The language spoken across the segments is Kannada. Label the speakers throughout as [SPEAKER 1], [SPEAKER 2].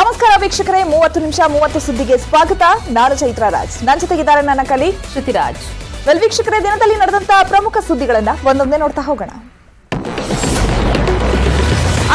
[SPEAKER 1] ನಮಸ್ಕಾರ ವೀಕ್ಷಕರೇ, ಮೂವತ್ತು ನಿಮಿಷ, ಮೂವತ್ತು ಸುದ್ದಿಗೆ ಸ್ವಾಗತ. ನಾನು ಚೈತ್ರ ರಾಜ್. ನನ್ನ ಜೊತೆಗಿದ್ದಾರೆ ನನ್ನ ಕಲಿ ಶ್ರುತಿರಾಜ್. ವೆಲ್ ವೀಕ್ಷಕರೇ, ದಿನದಲ್ಲಿ ನಡೆದಂತಹ ಪ್ರಮುಖ ಸುದ್ದಿಗಳನ್ನ ಒಂದೊಂದೇ ನೋಡ್ತಾ ಹೋಗೋಣ.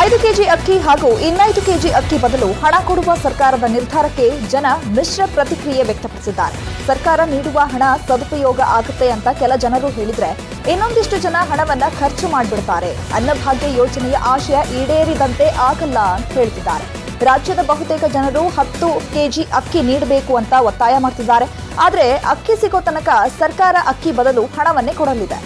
[SPEAKER 1] ಐದು ಕೆಜಿ ಅಕ್ಕಿ ಹಾಗೂ ಇನ್ನೈದು ಕೆಜಿ ಅಕ್ಕಿ ಬದಲು ಹಣ ಕೊಡುವ ಸರ್ಕಾರದ ನಿರ್ಧಾರಕ್ಕೆ ಜನ ಮಿಶ್ರ ಪ್ರತಿಕ್ರಿಯೆ ವ್ಯಕ್ತಪಡಿಸಿದ್ದಾರೆ. ಸರ್ಕಾರ ನೀಡುವ ಹಣ ಸದುಪಯೋಗ ಆಗುತ್ತೆ ಅಂತ ಕೆಲ ಜನರು ಹೇಳಿದ್ರೆ ಇನ್ನೊಂದಿಷ್ಟು ಜನ ಹಣವನ್ನ ಖರ್ಚು ಮಾಡಿಬಿಡ್ತಾರೆ. ಅನ್ನಭಾಗ್ಯ ಯೋಜನೆಯ ಆಶಯ ಈಡೇರಿದಂತೆ ಆಗಲ್ಲ ಅಂತ ಹೇಳ್ತಿದ್ದಾರೆ. ರಾಜ್ಯದ ಬಹುತೇಕ ಜನರು ಹತ್ತು ಕೆಜಿ ಅಕ್ಕಿ ನೀಡಬೇಕು ಅಂತ ಒತ್ತಾಯ ಮಾಡ್ತಿದ್ದಾರೆ. ಆದರೆ ಅಕ್ಕಿ ಸಿಗೋ ತನಕ ಸರ್ಕಾರ ಅಕ್ಕಿ ಬದಲು ಹಣವನ್ನೇ ಕೊಡಲಿದೆ.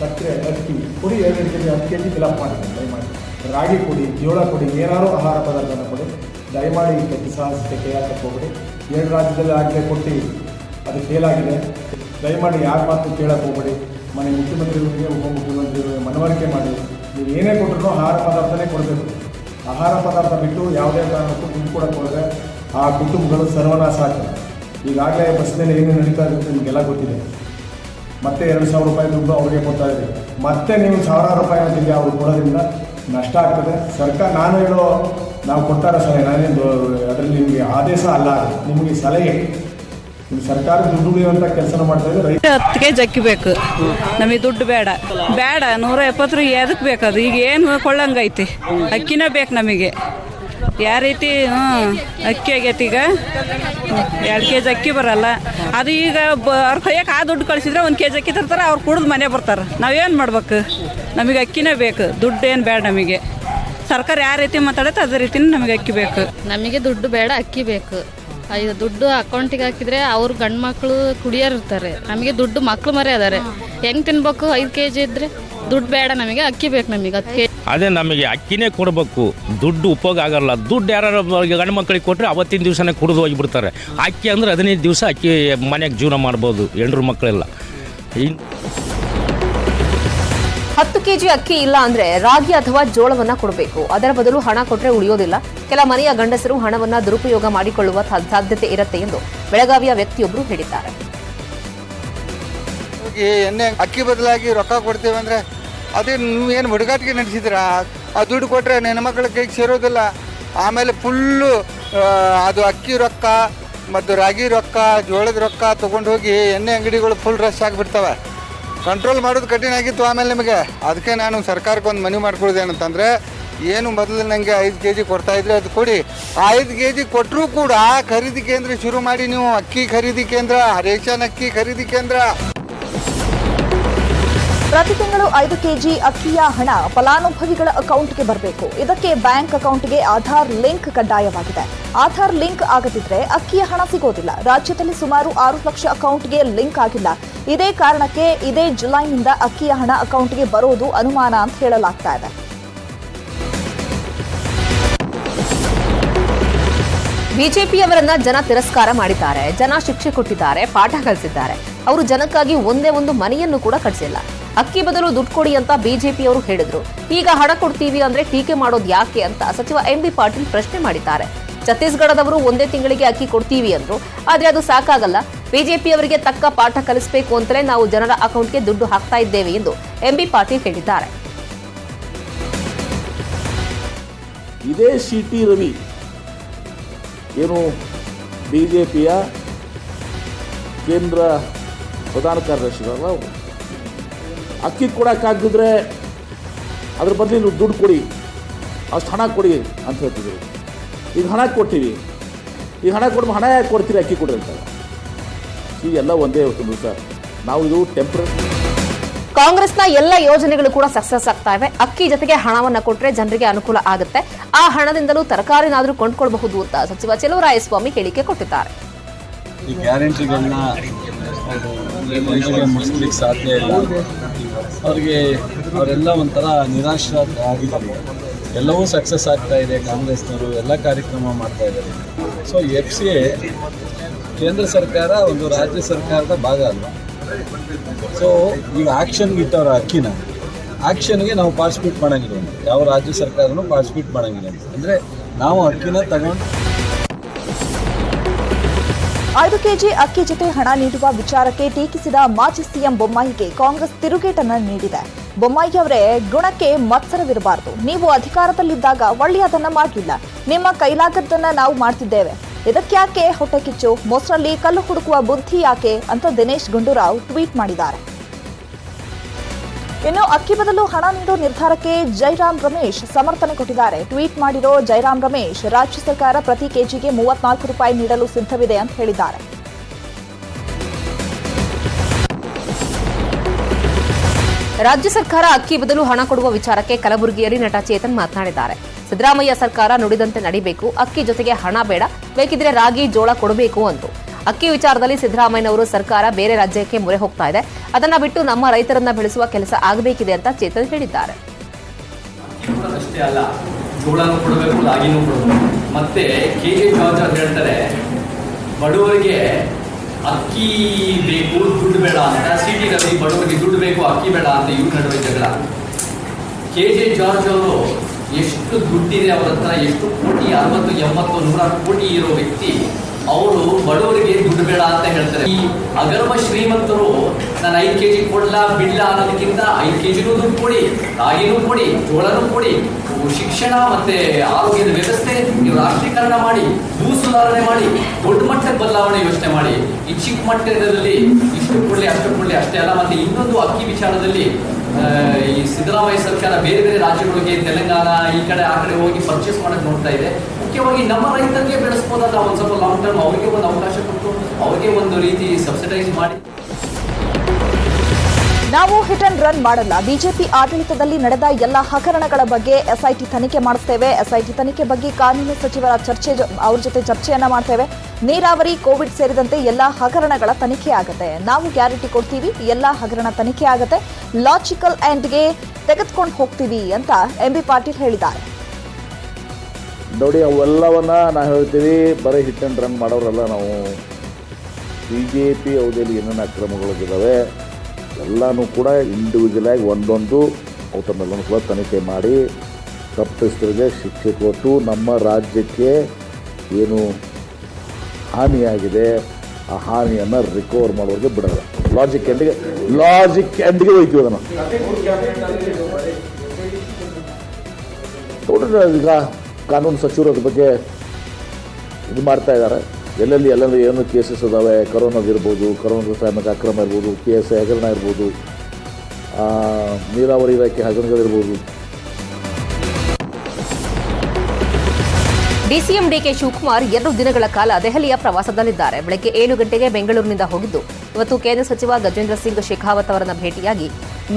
[SPEAKER 2] ಸಕ್ಕರೆ, ಅಕ್ಕಿ ಕೊಡಿ ಎರಡು ಕೆ ಜಿ ಹತ್ತು ಕೆ ಜಿ ಫಿಲಪ್ ಮಾಡಿ ದಯಮಾಡಿ. ರಾಗಿ ಕೊಡಿ ಜೋಳ ಕೊಡಿ ಏನಾದರೂ ಆಹಾರ ಪದಾರ್ಥನ ಕೊಡಿ. ದಯಮಾಡಿ ಕೆಟ್ಟ ಸಾಹಸಕ್ಕೆ ಕೈ ಹಾಕಕ್ಕೆ ಹೋಗ್ಬೇಡಿ. ಎರಡು ರಾಜ್ಯದಲ್ಲಿ ಆಗಲೇ ಕೊಟ್ಟು ಅದು ಫೇಲ್ ಆಗಿದೆ. ದಯಮಾಡಿ ಯಾರ ಮಾತು ಕೇಳಕ್ಕೆ ಹೋಗ್ಬೇಡಿ. ಮನೆ ಮುಖ್ಯಮಂತ್ರಿಗಳಿಗೆ ಉಪಮುಖ್ಯಮಂತ್ರಿಗಳಿಗೆ ಮನವರಿಕೆ ಮಾಡಿ. ನೀವು ಏನೇ ಕೊಟ್ಟರು ಆಹಾರ ಪದಾರ್ಥನೇ ಕೊಡಬೇಕು. ಆಹಾರ ಪದಾರ್ಥ ಬಿಟ್ಟು ಯಾವುದೇ ಕಾರಣಕ್ಕೂ ದುಡ್ಡು ಹೋದರೆ ಆ ಕುಟುಂಬಗಳು ಸರ್ವನಾಶ ಆಗ್ತದೆ ಈಗಾಗಲೇ ಬಸ್ನಲ್ಲಿ ಏನು ನಡೀತಾ ಇರುತ್ತೆ ನಿಮಗೆಲ್ಲ ಗೊತ್ತಿದೆ. ಮತ್ತೆ ಎರಡು ಸಾವಿರ ರೂಪಾಯಿ ದುಡ್ಡು ಅವ್ರಿಗೆ ಕೊಡ್ತಾ ಇದ್ದೀವಿ. ಮತ್ತೆ ನೀವು ಸಾವಿರಾರು ರೂಪಾಯಿ ಅಂತಿದ್ದೆ ಅವ್ರಿಗೆ ಕೊಡೋದ್ರಿಂದ ನಷ್ಟ ಆಗ್ತದೆ. ಸರ್ಕಾರ ನಾನು ಹೇಳೋ ನಾವು ಕೊಡ್ತಾರ ಸಲಹೆ ನಾನೇನು ಅದರಲ್ಲಿ ನಿಮಗೆ ಆದೇಶ ಅಲ್ಲ. ನಿಮಗೆ ಸಲಹೆ. ಸರ್ಕಾರ ದುಡ್ಡು ಕೆಲಸ ಮಾಡ್ತಾ ಇದ್ರೆ ರೈತ
[SPEAKER 3] ಹತ್ತು ಕೆ ಜಿ ಅಕ್ಕಿ ಬೇಕು ನಮಗೆ ದುಡ್ಡು ಬೇಡ. ಬೇಡ, ನೂರ ಎಪ್ಪತ್ತು ಎದಕ್ಕೆ ಬೇಕದು ಈಗ ಏನು ಕೊಳ್ಳಂಗೈತಿ? ಅಕ್ಕಿನೇ ಬೇಕು ನಮಗೆ. ಯಾವ ರೀತಿ, ಹ್ಞೂ, ಅಕ್ಕಿ ಆಗೈತಿ ಈಗ. ಎರಡು ಕೆ ಜಿ ಅಕ್ಕಿ ಬರಲ್ಲ. ಅದು ಈಗ ಬ ಅವ್ರ ಕೈಯಕ್ಕೆ ಆ ದುಡ್ಡು ಕಳಿಸಿದ್ರೆ ಒಂದು ಕೆ ಜಿ ಅಕ್ಕಿ ತರ್ತಾರೆ, ಅವ್ರು ಕುಡಿದು ಮನೆ ಬರ್ತಾರೆ. ನಾವೇನು ಮಾಡ್ಬೇಕು? ನಮಗೆ ಅಕ್ಕಿನೇ ಬೇಕು. ದುಡ್ಡು ಏನು ಬೇಡ ನಮಗೆ. ಸರ್ಕಾರ ಯಾವ ರೀತಿ ಮಾತಾಡುತ್ತೆ ಅದೇ ರೀತಿ ನಮಗೆ ಅಕ್ಕಿ ಬೇಕು.
[SPEAKER 4] ನಮಗೆ ದುಡ್ಡು ಬೇಡ ಅಕ್ಕಿ ಬೇಕು. ಐದು ದುಡ್ಡು ಅಕೌಂಟಿಗೆ ಹಾಕಿದ್ರೆ ಅವ್ರ ಗಂಡು ಮಕ್ಕಳು ಕುಡಿಯೋರು ಇರ್ತಾರೆ. ನಮಗೆ ದುಡ್ಡು ಮಕ್ಳು ಮರೆ ಅದಾರೆ ಹೆಂಗ್ ತಿನ್ಬೇಕು? ಐದು ಕೆ ಜಿ ಇದ್ರೆ ದುಡ್ಡು ಬೇಡ ನಮಗೆ ಅಕ್ಕಿ ಬೇಕು ನಮಗೆ ಅಕ್ಕಿ
[SPEAKER 5] ಅದೇ ನಮಗೆ ಅಕ್ಕಿನೇ ಕೊಡಬೇಕು. ದುಡ್ಡು ಉಪಯೋಗ ಆಗಲ್ಲ. ದುಡ್ಡು ಯಾರು ಗಂಡು ಮಕ್ಕಳಿಗೆ ಕೊಟ್ಟರೆ ಅವತ್ತಿನ ದಿವಸನೇ ಕುಡಿದು ಹೋಗಿಬಿಡ್ತಾರೆ. ಅಕ್ಕಿ ಅಂದ್ರೆ ಹದಿನೈದು ದಿವಸ ಅಕ್ಕಿ ಮನೆಗೆ ಜೀವನ ಮಾಡ್ಬೋದು ಹೆಣ್ಣು ಮಕ್ಕಳೆಲ್ಲ. ಇನ್
[SPEAKER 6] ಹತ್ತು ಕೆಜಿ ಅಕ್ಕಿ ಇಲ್ಲ ಅಂದ್ರೆ ರಾಗಿ ಅಥವಾ ಜೋಳವನ್ನ ಕೊಡಬೇಕು. ಅದರ ಬದಲು ಹಣ ಕೊಟ್ಟರೆ ಉಳಿಯೋದಿಲ್ಲ. ಕೆಲ ಮನೆಯ ಗಂಡಸರು ಹಣವನ್ನ ದುರುಪಯೋಗ ಮಾಡಿಕೊಳ್ಳುವ ಸಾಧ್ಯತೆ ಇರುತ್ತೆ ಎಂದು ಬೆಳಗಾವಿಯ ವ್ಯಕ್ತಿಯೊಬ್ಬರು ಹೇಳಿದ್ದಾರೆ.
[SPEAKER 7] ಎಣ್ಣೆ ಅಕ್ಕಿ ಬದಲಾಗಿ ರೊಕ್ಕ ಕೊಡ್ತೇವೆ ಅಂದ್ರೆ ಅದೇ ನೀವು ಏನು ಹುಡುಗಾಟಿಗೆ ನಡೆಸಿದ್ರ ಆ ದುಡ್ಡು ಕೊಟ್ಟರೆ ಮಕ್ಕಳ ಕೈಗೆ ಸೇರೋದಿಲ್ಲ. ಆಮೇಲೆ ಫುಲ್ಲು ಅದು ಅಕ್ಕಿ ರೊಕ್ಕ, ಮತ್ತು ರಾಗಿ ರೊಕ್ಕ, ಜೋಳದ ರೊಕ್ಕ ತೊಗೊಂಡು ಹೋಗಿ ಎಣ್ಣೆ ಅಂಗಡಿಗಳು ಫುಲ್ ರಶ್ ಆಗಿಬಿಡ್ತವೆ. ಕಂಟ್ರೋಲ್ ಮಾಡೋದು ಕಠಿಣ ಆಗಿತ್ತು ಆಮೇಲೆ ನಿಮಗೆ. ಅದಕ್ಕೆ ನಾನು ಸರ್ಕಾರಕ್ಕೆ ಒಂದು ಮನವಿ ಮಾಡ್ಕೊಳ್ಳೋದೇನಂತಂದರೆ ಏನು ಮೊದಲು ನನಗೆ ಐದು ಕೆ ಜಿ ಕೊಡ್ತಾ ಇದ್ರೆ ಅದು ಕೊಡಿ. ಆ ಐದು ಕೆ ಜಿ ಕೊಟ್ಟರೂ ಕೂಡ ಖರೀದಿ ಕೇಂದ್ರ ಶುರು ಮಾಡಿ ನೀವು ಅಕ್ಕಿ ಖರೀದಿ ಕೇಂದ್ರ, ರೇಷನ್ ಅಕ್ಕಿ ಖರೀದಿ ಕೇಂದ್ರ.
[SPEAKER 1] ಪ್ರತಿ ತಿಂಗಳು ಐದು ಕೆಜಿ ಅಕ್ಕಿಯ ಹಣ ಫಲಾನುಭವಿಗಳ ಅಕೌಂಟ್ಗೆ ಬರಬೇಕು. ಇದಕ್ಕೆ ಬ್ಯಾಂಕ್ ಅಕೌಂಟ್ಗೆ ಆಧಾರ್ ಲಿಂಕ್ ಕಡ್ಡಾಯವಾಗಿದೆ. ಆಧಾರ್ ಲಿಂಕ್ ಆಗದಿದ್ರೆ ಅಕ್ಕಿಯ ಹಣ ಸಿಗೋದಿಲ್ಲ. ರಾಜ್ಯದಲ್ಲಿ ಸುಮಾರು ಆರು ಲಕ್ಷ ಅಕೌಂಟ್ಗೆ ಲಿಂಕ್ ಆಗಿಲ್ಲ. ಇದೇ ಕಾರಣಕ್ಕೆ ಇದೇ ಜುಲೈನಿಂದ ಅಕ್ಕಿಯ ಹಣ ಅಕೌಂಟ್ಗೆ ಬರೋದು ಅನುಮಾನ ಅಂತ ಹೇಳಲಾಗ್ತಾ ಇದೆ.
[SPEAKER 6] ಬಿಜೆಪಿಯವರನ್ನ ಜನ ತಿರಸ್ಕಾರ ಮಾಡಿದ್ದಾರೆ. ಜನ ಶಿಕ್ಷೆ ಕೊಟ್ಟಿದ್ದಾರೆ, ಪಾಠ ಕಲಿಸಿದ್ದಾರೆ. ಅವರು ಜನಕ್ಕಾಗಿ ಒಂದೇ ಒಂದು ಮನೆಯನ್ನು ಕೂಡ ಕಟ್ಟಿಸಿಲ್ಲ ಅಕ್ಕಿ ಬದಲು ದುಡ್ಡು ಕೊಡಿ ಅಂತ ಬಿಜೆಪಿಯವರು ಹೇಳಿದ್ರು. ಈಗ ಹಣ ಕೊಡ್ತೀವಿ ಅಂದ್ರೆ ಟೀಕೆ ಮಾಡೋದು ಯಾಕೆ ಅಂತ ಸಚಿವ ಎಂ ಬಿ ಪಾಟೀಲ್ ಪ್ರಶ್ನೆ ಮಾಡಿದ್ದಾರೆ. ಛತ್ತೀಸ್ಗಢದವರು ಒಂದೇ ತಿಂಗಳಿಗೆ ಅಕ್ಕಿ ಕೊಡ್ತೀವಿ ಅಂದ್ರು. ಆದ್ರೆ ಅದು ಸಾಕಾಗಲ್ಲ. ಬಿಜೆಪಿಯವರಿಗೆ ತಕ್ಕ ಪಾಠ ಕಲಿಸಬೇಕು ಅಂತಲೇ ನಾವು ಜನರ ಅಕೌಂಟ್ಗೆ ದುಡ್ಡು ಹಾಕ್ತಾ ಇದ್ದೇವೆ ಎಂದು ಎಂ ಬಿ ಪಾಟೀಲ್ ಹೇಳಿದ್ದಾರೆ.
[SPEAKER 8] ಇದೇ ಸಿ ಟಿ ರವಿ. ಏನು ಬಿಜೆಪಿಯ ಕೇಂದ್ರ ಪ್ರಧಾನ ಕಾರ್ಯದರ್ಶಿಗಳಲ್ಲ ಅಕ್ಕಿ ಕೊಡೋಕ್ಕಾಗಿದ್ರೆ ಅದ್ರ ಬದಲು ನೀವು ದುಡ್ಡು ಕೊಡಿ ಅಷ್ಟು ಹಣ ಕೊಡಿ ಅಂತ ಹೇಳ್ತಿದ್ರು. ಈಗ ಹಣ ಕೊಟ್ಟಿವಿ ಈಗ ಹಣ ಕೊಡ್ಬೋದು ಹಣ ಯಾಕೆ ಕೊಡ್ತೀರಿ ಅಕ್ಕಿ ಕೊಡ್ರಿ ಅಂತ. ಈಗೆಲ್ಲ ಒಂದೇ ಒಂದು ಸರ್ ನಾವು ಇದು ಟೆಂಪ್ರರಿ
[SPEAKER 6] ಕಾಂಗ್ರೆಸ್ನ ಎಲ್ಲ ಯೋಜನೆಗಳು ಕೂಡ ಸಕ್ಸಸ್ ಆಗ್ತಾ ಇವೆ. ಅಕ್ಕಿ ಜೊತೆಗೆ ಹಣವನ್ನು ಕೊಟ್ಟರೆ ಜನರಿಗೆ ಅನುಕೂಲ ಆಗುತ್ತೆ. ಆ ಹಣದಿಂದಲೂ ತರಕಾರಿನಾದರೂ ಕೊಂಡ್ಕೊಳ್ಬಹುದು ಅಂತ ಸಚಿವ ಚೆಲುವರಾಯಸ್ವಾಮಿ ಹೇಳಿಕೆ ಕೊಟ್ಟಿದ್ದಾರೆ.
[SPEAKER 9] ಈ ಗ್ಯಾರಂಟಿಗಳನ್ನ ರೈತರಿಗೆ ಮುಗಿಸ್ಲಿಕ್ಕೆ ಸಾಧ್ಯ ಇಲ್ಲ. ಅವ್ರಿಗೆ ಅವರೆಲ್ಲ ಒಂಥರ ನಿರಾಶ ಆಗಿದ್ದಾರೆ. ಎಲ್ಲವೂ ಸಕ್ಸಸ್ ಆಗ್ತಾ ಇದೆ, ಕಾಂಗ್ರೆಸ್ನವರು ಎಲ್ಲ ಕಾರ್ಯಕ್ರಮ ಮಾಡ್ತಾ ಇದ್ದಾರೆ. ಸೊ ಎಫ್ ಸಿ ಎ ಕೇಂದ್ರ ಸರ್ಕಾರ ಒಂದು ರಾಜ್ಯ ಸರ್ಕಾರದ ಭಾಗ ಅಲ್ಲ ಸೊ ಈಗ ಆ್ಯಕ್ಷನ್ಗೆ ಇಟ್ಟವ್ರ ಅಕ್ಕಿನ. ಆ್ಯಕ್ಷನ್ಗೆ ನಾವು ಪಾರ್ಟಿಸಿಪೇಟ್ ಮಾಡೋಂಗಿಲ್ಲ. ಯಾವ ರಾಜ್ಯ ಸರ್ಕಾರನೂ ಪಾರ್ಟಿಸಿಪೇಟ್ ಮಾಡೋಂಗಿಲ್ಲ. ಅಂದರೆ ನಾವು ಅಕ್ಕಿನ ತಗೊಂಡು
[SPEAKER 1] ಐದು ಕೆಜಿ ಅಕ್ಕಿ ಜೊತೆ ಹಣ ನೀಡುವ ವಿಚಾರಕ್ಕೆ ಟೀಕಿಸಿದ ಮಾಜಿ ಸಿಎಂ ಬೊಮ್ಮಾಯಿಗೆ ಕಾಂಗ್ರೆಸ್ ತಿರುಗೇಟನ್ನು ನೀಡಿದೆ. ಬೊಮ್ಮಾಯಿ ಅವರೇ, ಗುಣಕ್ಕೆ ಮತ್ಸರವಿರಬಾರದು. ನೀವು ಅಧಿಕಾರದಲ್ಲಿದ್ದಾಗ ಒಳ್ಳೆಯದನ್ನ ಮಾಡಲಿಲ್ಲ. ನಿಮ್ಮ ಕೈಲಾಗದ್ದನ್ನ ನಾವು ಮಾಡ್ತಿದ್ದೇವೆ. ಇದಕ್ಕೆ ಹೊಟ್ಟೆ ಕಿಚ್ಚು? ಮೊಸರಲ್ಲಿ ಕಲ್ಲು ಹುಡುಕುವ ಬುದ್ಧಿ ಯಾಕೆ? ಅಂತ ದಿನೇಶ್ ಗುಂಡೂರಾವ್ ಟ್ವೀಟ್ ಮಾಡಿದ್ದಾರೆ. ಇನ್ನು ಅಕ್ಕಿ ಬದಲು ಹಣ ನೀಡೋ ನಿರ್ಧಾರಕ್ಕೆ ಜೈರಾಮ್ ರಮೇಶ್ ಸಮರ್ಥನೆ ಕೊಟ್ಟಿದ್ದಾರೆ. ಟ್ವೀಟ್ ಮಾಡಿರೋ ಜೈರಾಮ್ ರಮೇಶ್, ರಾಜ್ಯ ಸರ್ಕಾರ ಪ್ರತಿ ಕೆಜಿಗೆ ಮೂವತ್ನಾಲ್ಕು ರೂಪಾಯಿ ನೀಡಲು ಸಿದ್ಧವಿದೆ ಅಂತ ಹೇಳಿದ್ದಾರೆ.
[SPEAKER 6] ರಾಜ್ಯ ಸರ್ಕಾರ ಅಕ್ಕಿ ಬದಲು ಹಣ ಕೊಡುವ ವಿಚಾರಕ್ಕೆ ಕಲಬುರಗಿಯಲ್ಲಿ ನಟ ಚೇತನ್ ಮಾತನಾಡಿದ್ದಾರೆ. ಸಿದ್ದರಾಮಯ್ಯ ಸರ್ಕಾರ ನುಡಿದಂತೆ ನಡಿಬೇಕು, ಅಕ್ಕಿ ಜೊತೆಗೆ ಹಣ ಬೇಡ, ಬೇಕಿದ್ರೆ ರಾಗಿ ಜೋಳ ಕೊಡಬೇಕು ಅಂದ್ರು. ಅಕ್ಕಿ ವಿಚಾರದಲ್ಲಿ ಸಿದ್ದರಾಮಯ್ಯನವರು ಸರ್ಕಾರ ಬೇರೆ ರಾಜ್ಯಕ್ಕೆ ಮೊರೆ ಹೋಗ್ತಾ ಇದೆ. ಅದನ್ನ ಬಿಟ್ಟು ನಮ್ಮ ರೈತರನ್ನ ಬೆಳೆಸುವ ಕೆಲಸ ಆಗಬೇಕಿದೆ ಅಂತ ಚೇತನ್ ಹೇಳಿದ್ದಾರೆ.
[SPEAKER 10] ಮತ್ತೆ ಜಾರ್ಜ್ ಹೇಳ್ತಾರೆ, ಬಡವರಿಗೆ ಅಕ್ಕಿ ಬೇಕು ದುಡ್ಡು ಬೇಡ ಅಂತ. ಸಿಟಿ ರವಿ ಬಡವರಿಗೆ ದುಡ್ಡು ಬೇಕು, ಅಕ್ಕಿ ಬೇಡ ಅಂತ ಇವ್ರ ನಡುವೆ ಜಗಳ. ಕೆ ಜೆ ಜಾರ್ಜ್ ಅವರು ಎಷ್ಟು ದುಡ್ಡಿದೆ ಅವರ ಹತ್ರ, ಎಷ್ಟು ಕೋಟಿ, ಅರವತ್ತು, ಎಂಬತ್ತು, ನೂರಾರು ಕೋಟಿ ಇರೋ ವ್ಯಕ್ತಿ ಅವರು ಬಡವರಿಗೆ ದುಡ್ಡು ಬೇಡ ಅಂತ ಹೇಳ್ತಾರೆ. ಈ ಅಗರ್ವ ಶ್ರೀಮಂತರು ನಾನು ಐದು ಕೆ ಜಿ ಕೊಡ್ಲಾ, ಬಿಡ್ಲ ಅನ್ನೋದಕ್ಕಿಂತ ಐದು ಕೆ ಜಿನೂ ದುಡ್ಡು ಕೊಡಿ, ರಾಗಿನೂ ಕೊಡಿ, ಜೋಳನೂ ಕೊಡಿ, ಶಿಕ್ಷಣ ಮತ್ತೆ ಆರೋಗ್ಯದ ವ್ಯವಸ್ಥೆ ನೀವು ರಾಷ್ಟ್ರೀಕರಣ ಮಾಡಿ ಭೂ ಸುಧಾರಣೆ ಮಾಡಿ, ದೊಡ್ಡ ಮಟ್ಟದ ಬದಲಾವಣೆ ಯೋಚನೆ ಮಾಡಿ. ಈ ಚಿಕ್ಕ ಮಟ್ಟದಲ್ಲಿ ಇಷ್ಟು ಕೊಡ್ಲಿ, ಅಷ್ಟು ಕೊಡ್ಲಿ, ಅಷ್ಟೇ ಅಲ್ಲ, ಮತ್ತೆ ಇನ್ನೊಂದು ಅಕ್ಕಿ ವಿಚಾರದಲ್ಲಿ ಈ ಸಿದ್ದರಾಮಯ್ಯ ಸರ್ಕಾರ ಬೇರೆ ಬೇರೆ ರಾಜ್ಯಗಳಿಗೆ, ತೆಲಂಗಾಣ, ಈ ಕಡೆ ಆ ಕಡೆ ಹೋಗಿ ಪರ್ಚೇಸ್ ಮಾಡಕ್ ನೋಡ್ತಾ ಇದೆ. ಮುಖ್ಯವಾಗಿ ನಮ್ಮ ರೈತರಿಗೆ ಬೆಳೆಸ್ಬೋದಲ್ಲ ಒಂದು ಸ್ವಲ್ಪ ಲಾಂಗ್ ಟರ್ಮ್ ಅವರಿಗೆ ಒಂದು ಅವಕಾಶ ಕೊಟ್ಟು ಅವರಿಗೆ ಒಂದು ರೀತಿ ಸಬ್ಸಿಡೈಸ್ ಮಾಡಿ.
[SPEAKER 1] ನಾವು ಹಿಟ್ ಅಂಡ್ ರನ್ ಮಾಡಲ್ಲ. ಬಿಜೆಪಿ ಆಡಳಿತದಲ್ಲಿ ನಡೆದ ಎಲ್ಲ ಹಗರಣಗಳ ಬಗ್ಗೆ ಎಸ್ಐಟಿ ತನಿಖೆ ಮಾಡುತ್ತೇವೆ. ಎಸ್ಐಟಿ ತನಿಖೆ ಬಗ್ಗೆ ಕಾನೂನು ಸಚಿವರ ಚರ್ಚೆ ಅವ್ರ ಜೊತೆ ಚರ್ಚೆಯನ್ನ ಮಾಡ್ತೇವೆ. ನೀರಾವರಿ, ಕೋವಿಡ್ ಸೇರಿದಂತೆ ಎಲ್ಲ ಹಗರಣಗಳ ತನಿಖೆ ಆಗುತ್ತೆ. ನಾವು ಗ್ಯಾರಂಟಿ ಕೊಡ್ತೀವಿ, ಎಲ್ಲ ಹಗರಣ ತನಿಖೆ ಆಗುತ್ತೆ. ಲಾಜಿಕಲ್ ಎಂಡ್ಗೆ ತೆಗೆದುಕೊಂಡು ಹೋಗ್ತೀವಿ ಅಂತ ಎಂ ಬಿ ಪಾಟೀಲ್ ಹೇಳಿದ್ದಾರೆ.
[SPEAKER 8] ನೋಡಿ, ಅವೆಲ್ಲವನ್ನ ನಾವು ಹೇಳ್ತೀವಿ, ಬರೀ ಹಿಟ್ ಅಂಡ್ ರನ್ ಮಾಡೋರಲ್ಲ ನಾವು. ಬಿ ಜೆ ಪಿ ಅವಧಿಯಲ್ಲಿ ಏನೇನು ಅಕ್ರಮಗಳಿದ್ದಾವೆ, ಎಲ್ಲನೂ ಕೂಡ ಇಂಡಿವಿಜುವಲ್ ಆಗಿ ಒಂದೊಂದು ಅವತನ್ನೆಲ್ಲನೂ ಕೂಡ ತನಿಖೆ ಮಾಡಿ, ತಪ್ಪಿಸ್ತರಿಗೆ ಶಿಕ್ಷೆ ಕೊಟ್ಟು ನಮ್ಮ ರಾಜ್ಯಕ್ಕೆ ಏನು ಹಾನಿಯಾಗಿದೆ. ಆ ಹಾನಿಯನ್ನು ರಿಕವರ್ ಮಾಡೋರಿಗೆ ಬಿಡೋಲ್ಲ. ಲಾಜಿಕ್ ಎಂಡಿಗೆ ಲಾಜಿಕ್ ಎಂಡಿಗೆ ಹೋಯ್ತೀವಿ ಅದನ್ನು ನೋಡಿದ್ರೆ ಈಗ ಕಾನೂನು ಸಚಿವರದ ಬಗ್ಗೆ ಇದು ಮಾಡ್ತಾ ಇದ್ದಾರೆ. ಎಲ್ಲೆಲ್ಲಿ ಎಲ್ಲೆಲ್ಲಿ ಏನು ಕೇಸಸ್ ಇದ್ದಾವೆ ಕರೋನಾದಿರ್ಬೋದು ಕರೋನಾ ಟೈಮಿಗೆ ಅಕ್ರಮ ಇರ್ಬೋದು ಕೆ ಎಸ್ ಐ ಹಗರಣ ಇರ್ಬೋದು ನೀರಾವರಿ ಇಲಾಖೆ ಹಗರಣಗಳಿರ್ಬೋದು
[SPEAKER 6] ಡಿಸಿಎಂ ಡಿಕೆ ಶಿವಕುಮಾರ್ ಎರಡು ದಿನಗಳ ಕಾಲ ದೆಹಲಿಯ ಪ್ರವಾಸದಲ್ಲಿದ್ದಾರೆ. ಬೆಳಗ್ಗೆ ಏಳು ಗಂಟೆಗೆ ಬೆಂಗಳೂರಿನಿಂದ ಹೋಗಿದ್ದು, ಇವತ್ತು ಕೇಂದ್ರ ಸಚಿವ ಗಜೇಂದ್ರ ಸಿಂಗ್ ಶೇಖಾವತ್ ಅವರನ್ನ ಭೇಟಿಯಾಗಿ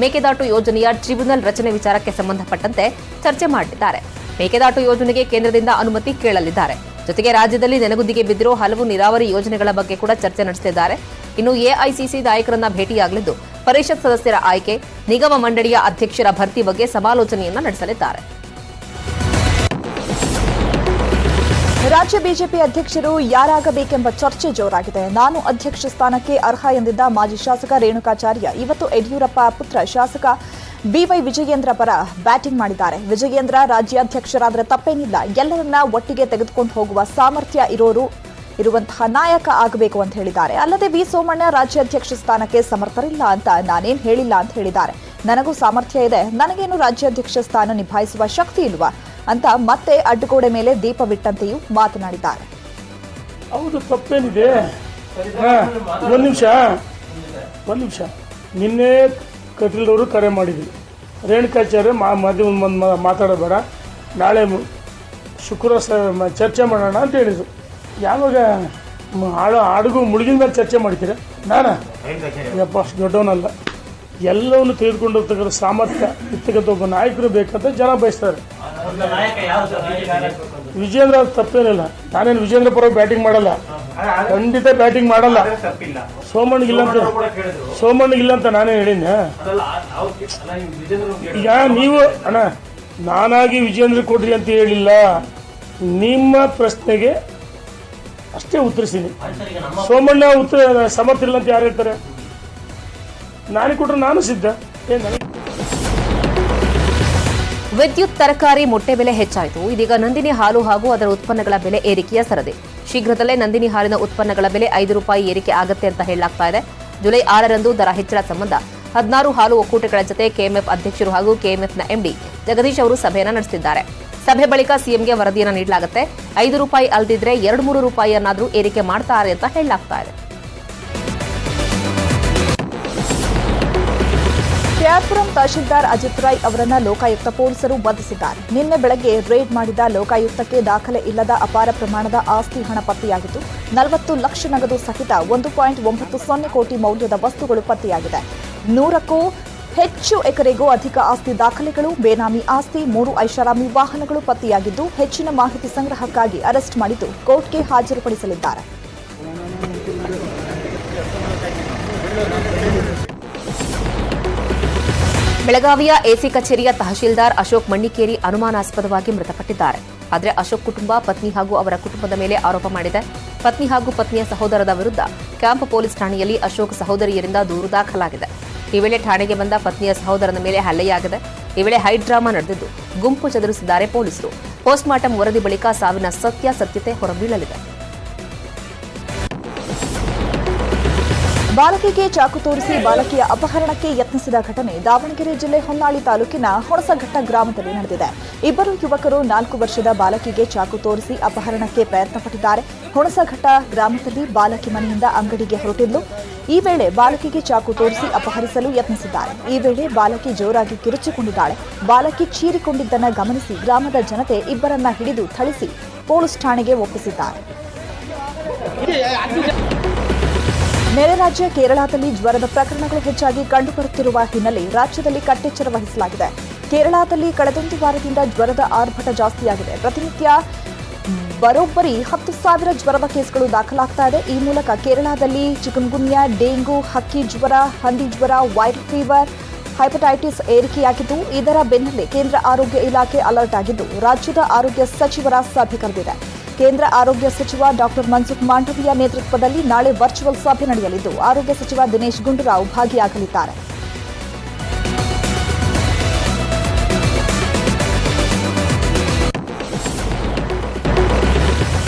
[SPEAKER 6] ಮೇಕೆದಾಟು ಯೋಜನೆಯ ಟ್ರಿಬ್ಯುನಲ್ ರಚನೆ ವಿಚಾರಕ್ಕೆ ಸಂಬಂಧಪಟ್ಟಂತೆ ಚರ್ಚೆ ಮಾಡಿದ್ದಾರೆ. ಮೇಕೆದಾಟು ಯೋಜನೆಗೆ ಕೇಂದ್ರದಿಂದ ಅನುಮತಿ ಕೇಳಲಿದ್ದಾರೆ. ಜೊತೆಗೆ ರಾಜ್ಯದಲ್ಲಿ ನೆನಗುದಿಗೆ ಬಿದ್ದಿರೋ ಹಲವು ನೀರಾವರಿ ಯೋಜನೆಗಳ ಬಗ್ಗೆ ಕೂಡ ಚರ್ಚೆ ನಡೆಸಿದ್ದಾರೆ ಇನ್ನು ಎಐಸಿಸಿ ನಾಯಕರನ್ನ ಭೇಟಿಯಾಗಲಿದ್ದು, ಪರಿಷತ್ ಸದಸ್ಯರ ಆಯ್ಕೆ, ನಿಗಮ ಮಂಡಳಿಯ ಅಧ್ಯಕ್ಷರ ಭರ್ತಿ ಬಗ್ಗೆ ಸಮಾಲೋಚನೆಯನ್ನ ನಡೆಸಲಿದ್ದಾರೆ.
[SPEAKER 1] ರಾಜ್ಯ ಬಿಜೆಪಿ ಅಧ್ಯಕ್ಷರು ಯಾರಾಗಬೇಕೆಂಬ ಚರ್ಚೆ ಜೋರಾಗಿದೆ. ನಾನು ಅಧ್ಯಕ್ಷ ಸ್ಥಾನಕ್ಕೆ ಅರ್ಹ ಎಂದಿದ್ದ ಮಾಜಿ ಶಾಸಕ ರೇಣುಕಾಚಾರ್ಯ, ಇವತ್ತು ಯಡಿಯೂರಪ್ಪ ಪುತ್ರ ಶಾಸಕ ಬಿವೈ ವಿಜಯೇಂದ್ರ ಪರ ಬ್ಯಾಟಿಂಗ್ ಮಾಡಿದ್ದಾರೆ. ವಿಜಯೇಂದ್ರ ರಾಜ್ಯಾಧ್ಯಕ್ಷರಾದರೆ ತಪ್ಪೇನಿಲ್ಲ. ಎಲ್ಲರನ್ನ ಒಟ್ಟಿಗೆ ತೆಗೆದುಕೊಂಡು ಹೋಗುವ ಸಾಮರ್ಥ್ಯ ಇರೋರು, ಇರುವಂತಹ ನಾಯಕ ಆಗಬೇಕು ಅಂತ ಹೇಳಿದ್ದಾರೆ. ಅಲ್ಲದೆ ವಿ. ಸೋಮಣ್ಣ ರಾಜ್ಯಾಧ್ಯಕ್ಷ ಸ್ಥಾನಕ್ಕೆ ಸಮರ್ಥರಿಲ್ಲ ಅಂತ ನಾನೇನ್ ಹೇಳಿಲ್ಲ ಅಂತ ಹೇಳಿದ್ದಾರೆ. ನನಗೂ ಸಾಮರ್ಥ್ಯ ಇದೆ. ನನಗೇನು ರಾಜ್ಯಾಧ್ಯಕ್ಷ ಸ್ಥಾನ ನಿಭಾಯಿಸುವ ಶಕ್ತಿ ಇಲ್ವಾ? ಅಂತ ಮತ್ತೆ ಅಡ್ಡಗೋಡೆ ಮೇಲೆ ದೀಪವಿಟ್ಟಂತೆಯೂ ಮಾತನಾಡಿದ್ದಾರೆ.
[SPEAKER 11] ಹೌದು, ತಪ್ಪೇನಿದೆ. ಒಂದು ನಿಮಿಷ. ಒಂದು ನಿಮಿಷ. ನಿನ್ನೆ ಕಟೀಲ್ರವರು ಕರೆ ಮಾಡಿದ್ವಿ ರೇಣುಕಾಚಾರ್ಯ ಮಾ ಮದುವೆ ಒಂದು ಮಾತಾಡಬೇಡ. ನಾಳೆ ಶುಕ್ರವಾರ ಚರ್ಚೆ ಮಾಡೋಣ ಅಂತ ಹೇಳಿದ್ರು. ಯಾವಾಗ ಹಾಡು ಹಾಡುಗು ಮುಳುಗಿನ ಮೇಲೆ ಚರ್ಚೆ ಮಾಡ್ತೀರ? ನಾನಾ? ಯಪ್ಪ, ಅಷ್ಟು ದೊಡ್ಡವನಲ್ಲ. ಎಲ್ಲವನ್ನು ತೆಗೆದುಕೊಂಡು ಹೋಗ್ತಕ್ಕಂಥ ಸಾಮರ್ಥ್ಯ, ಇರ್ತಕ್ಕಂಥ ಒಬ್ಬ ನಾಯಕರು ಬೇಕಂತ ಜನ ಬಯಸ್ತಾರೆ. ವಿಜೇಂದ್ರ ಅವ್ರ ತಪ್ಪೇನಿಲ್ಲ. ನಾನೇನು ವಿಜೇಂದ್ರ ಪರ ಬ್ಯಾಟಿಂಗ್ ಮಾಡಲ್ಲ? ಖಂಡಿತ ಬ್ಯಾಟಿಂಗ್ ಮಾಡಲ್ಲ. ಸೋಮಣ್ಣಗಿಲ್ಲ ಅಂತ ಸೋಮಣ್ಣಗಿಲ್ಲ ಅಂತ ನಾನೇ ಹೇಳಿನ ಈಗ ನೀವು ಅಣ್ಣ ನಾನಾಗಿ ವಿಜೇಂದ್ರ ಕೊಡ್ರಿ ಅಂತ ಹೇಳಿಲ್ಲ. ನಿಮ್ಮ ಪ್ರಶ್ನೆಗೆ ಅಷ್ಟೇ ಉತ್ತರಿಸಿನಿ ಸೋಮಣ್ಣ ಉತ್ತರ ಸಮರ್ಥ ಇಲ್ಲ ಅಂತ ಯಾರು ಹೇಳ್ತಾರೆ? ನಾನೇ ಕೊಟ್ರೆ ನಾನು ಸಿದ್ಧ. ಏನು ನನಗೆ
[SPEAKER 6] ವಿದ್ಯುತ್ ತರಕಾರಿ ಮೊಟ್ಟೆ ಬೆಲೆ ಹೆಚ್ಚಾಯಿತು. ಇದೀಗ ನಂದಿನಿ ಹಾಲು ಹಾಗೂ ಅದರ ಉತ್ಪನ್ನಗಳ ಬೆಲೆ ಏರಿಕೆಯ ಸರದಿ. ಶೀಘ್ರದಲ್ಲೇ ನಂದಿನಿ ಹಾಲಿನ ಉತ್ಪನ್ನಗಳ ಬೆಲೆ ಐದು ರೂಪಾಯಿ ಏರಿಕೆ ಆಗತ್ತೆ ಅಂತ ಹೇಳಲಾಗ್ತಾ ಇದೆ. ಜುಲೈ ಆರರಂದು ದರ ಹೆಚ್ಚಳ ಸಂಬಂಧ ಹದಿನಾರು ಹಾಲು ಒಕ್ಕೂಟಗಳ ಜತೆ ಕೆಎಂಎಫ್ ಅಧ್ಯಕ್ಷರು ಹಾಗೂ ಕೆಎಂಎಫ್ನ ಎಂಡಿ ಜಗದೀಶ್ ಅವರು ಸಭೆಯನ್ನು ನಡೆಸಿದ್ದಾರೆ ಸಭೆ ಬಳಿಕ ಸಿಎಂಗೆ ವರದಿಯನ್ನು ನೀಡಲಾಗುತ್ತೆ. ಐದು ರೂಪಾಯಿ ಅಲ್ದಿದ್ರೆ ಎರಡು ಮೂರು ರೂಪಾಯಿಯನ್ನಾದರೂ ಏರಿಕೆ ಮಾಡ್ತಾರೆ ಅಂತ ಹೇಳಲಾಗ್ತಾ ಇದೆ.
[SPEAKER 1] ಕೆಆರ್ಪುರಂ ತಹಶೀಲ್ದಾರ್ ಅಜಿತ್ ರಾಯ್ ಅವರನ್ನ ಲೋಕಾಯುಕ್ತ ಪೊಲೀಸರು ಬಂಧಿಸಿದ್ದಾರೆ. ನಿನ್ನೆ ಬೆಳಗ್ಗೆ ರೇಡ್ ಮಾಡಿದ ಲೋಕಾಯುಕ್ತಕ್ಕೆ ದಾಖಲೆ ಇಲ್ಲದ ಅಪಾರ ಪ್ರಮಾಣದ ಆಸ್ತಿ ಹಣ ಪತ್ತೆಯಾಗಿದ್ದು, ನಲವತ್ತು ಲಕ್ಷ ನಗದು ಸಹಿತ ಒಂದು ಪಾಯಿಂಟ್ ಒಂಬತ್ತು ಸೊನ್ನೆ ಕೋಟಿ ಮೌಲ್ಯದ ವಸ್ತುಗಳು ಪತ್ತೆಯಾಗಿದೆ. ನೂರಕ್ಕೂ ಹೆಚ್ಚು ಎಕರೆಗೂ ಅಧಿಕ ಆಸ್ತಿ ದಾಖಲೆಗಳು, ಬೇನಾಮಿ ಆಸ್ತಿ, ಮೂರು ಐಷಾರಾಮಿ ವಾಹನಗಳು ಪತ್ತೆಯಾಗಿದ್ದು, ಹೆಚ್ಚಿನ ಮಾಹಿತಿ ಸಂಗ್ರಹಕ್ಕಾಗಿ ಅರೆಸ್ಟ್ ಮಾಡಿದ್ದು ಕೋರ್ಟ್ಗೆ ಹಾಜರುಪಡಿಸಲಿದ್ದಾರೆ.
[SPEAKER 6] ಬೆಳಗಾವಿಯ ಎಸಿ ಕಚೇರಿಯ ತಹಶೀಲ್ದಾರ್ ಅಶೋಕ್ ಮಣ್ಣಿಕೇರಿ ಅನುಮಾನಾಸ್ಪದವಾಗಿ ಮೃತಪಟ್ಟಿದ್ದಾರೆ. ಆದರೆ ಅಶೋಕ್ ಕುಟುಂಬ, ಪತ್ನಿ ಹಾಗೂ ಅವರ ಕುಟುಂಬದ ಮೇಲೆ ಆರೋಪ ಮಾಡಿದೆ. ಪತ್ನಿ ಹಾಗೂ ಪತ್ನಿಯ ಸಹೋದರದ ವಿರುದ್ಧ ಕ್ಯಾಂಪ್ ಪೊಲೀಸ್ ಠಾಣೆಯಲ್ಲಿ ಅಶೋಕ್ ಸಹೋದರಿಯರಿಂದ ದೂರು ದಾಖಲಾಗಿದೆ. ಈ ವೇಳೆ ಠಾಣೆಗೆ ಬಂದ ಪತ್ನಿಯ ಸಹೋದರನ ಮೇಲೆ ಹಲ್ಲೆಯಾಗಿದೆ. ಈ ವೇಳೆ ಹೈ ಡ್ರಾಮಾ ನಡೆದಿದ್ದು, ಗುಂಪು ಚದುರಿಸಿದ್ದಾರೆ ಪೊಲೀಸರು. ಪೋಸ್ಟ್ಮಾರ್ಟಂ ವರದಿ ಬಳಿಕ ಸಾವಿನ ಸತ್ಯಾಸತ್ಯತೆ ಹೊರಬೀಳಲಿದೆ.
[SPEAKER 1] ಬಾಲಕಿಗೆ ಚಾಕು ತೋರಿಸಿ ಬಾಲಕಿಯ ಅಪಹರಣಕ್ಕೆ ಯತ್ನಿಸಿದ ಘಟನೆ ದಾವಣಗೆರೆ ಜಿಲ್ಲೆ ಹೊನ್ನಾಳಿ ತಾಲೂಕಿನ ಹೊಣಸಘಟ್ಟ ಗ್ರಾಮದಲ್ಲಿ ನಡೆದಿದೆ. ಇಬ್ಬರು ಯುವಕರು ನಾಲ್ಕು ವರ್ಷದ ಬಾಲಕಿಗೆ ಚಾಕು ತೋರಿಸಿ ಅಪಹರಣಕ್ಕೆ ಪ್ರಯತ್ನಪಟ್ಟಿದ್ದಾರೆ ಹೊಣಸಘಟ್ಟ ಗ್ರಾಮದಲ್ಲಿ ಬಾಲಕಿ ಮನೆಯಿಂದ ಅಂಗಡಿಗೆ ಹೊರಟಿದ್ದು, ಈ ವೇಳೆ ಬಾಲಕಿಗೆ ಚಾಕು ತೋರಿಸಿ ಅಪಹರಿಸಲು ಯತ್ನಿಸಿದ್ದಾರೆ. ಈ ವೇಳೆ ಬಾಲಕಿ ಜೋರಾಗಿ ಕಿರುಚಿಕೊಂಡಿದ್ದಾಳೆ. ಬಾಲಕಿ ಚೀರಿಕೊಂಡಿದ್ದನ್ನು ಗಮನಿಸಿ ಗ್ರಾಮದ ಜನತೆ ಇಬ್ಬರನ್ನ ಹಿಡಿದು ಥಳಿಸಿ ಪೊಲೀಸ್ ಠಾಣೆಗೆ ಒಪ್ಪಿಸಿದ್ದಾರೆ. ನೆರೆ ರಾಜ್ಯ ಕೇರಳದಲ್ಲಿ ಜ್ವರದ ಪ್ರಕರಣಗಳು ಹೆಚ್ಚಾಗಿ ಕಂಡುಬರುತ್ತಿರುವ ಹಿನ್ನೆಲೆ ರಾಜ್ಯದಲ್ಲಿ ಕಟ್ಟೆಚ್ಚರ ವಹಿಸಲಾಗಿದೆ. ಕೇರಳದಲ್ಲಿ ಕಳೆದೊಂದು ವಾರದಿಂದ ಜ್ವರದ ಆರ್ಭಟ ಜಾಸ್ತಿಯಾಗಿದೆ. ಪ್ರತಿನಿತ್ಯ ಬರೋಬ್ಬರಿ ಹತ್ತು ಸಾವಿರ ಜ್ವರದ ಕೇಸ್ಗಳು ದಾಖಲಾಗ್ತಾ ಇದೆ. ಈ ಮೂಲಕ ಕೇರಳದಲ್ಲಿ ಚಿಕನ್ಗುನ್ಯಾ, ಡೆಂಗು, ಹಕ್ಕಿ ಜ್ವರ, ಹಂದಿ ಜ್ವರ ವೈರಲ್ ಫೀವರ್, ಹೈಪಟೈಟಿಸ್ ಏರಿಕೆಯಾಗಿದ್ದು, ಇದರ ಬೆನ್ನಲ್ಲೇ ಕೇಂದ್ರ ಆರೋಗ್ಯ ಇಲಾಖೆ ಅಲರ್ಟ್ ಆಗಿದ್ದು, ರಾಜ್ಯದ ಆರೋಗ್ಯ ಸಚಿವರ ಸಭೆ ಕರೆದಿದೆ. ಕೇಂದ್ರ ಆರೋಗ್ಯ ಸಚಿವ ಡಾಕ್ಟರ್ ಮನ್ಸುಖ್ ಮಾಂಡವಿಯ ನೇತೃತ್ವದಲ್ಲಿ ನಾಳೆ ವರ್ಚುವಲ್ ಸಭೆ ನಡೆಯಲಿದ್ದು, ಆರೋಗ್ಯ ಸಚಿವ ದಿನೇಶ್ ಗುಂಡೂರಾವ್ ಭಾಗಿಯಾಗಲಿದ್ದಾರೆ.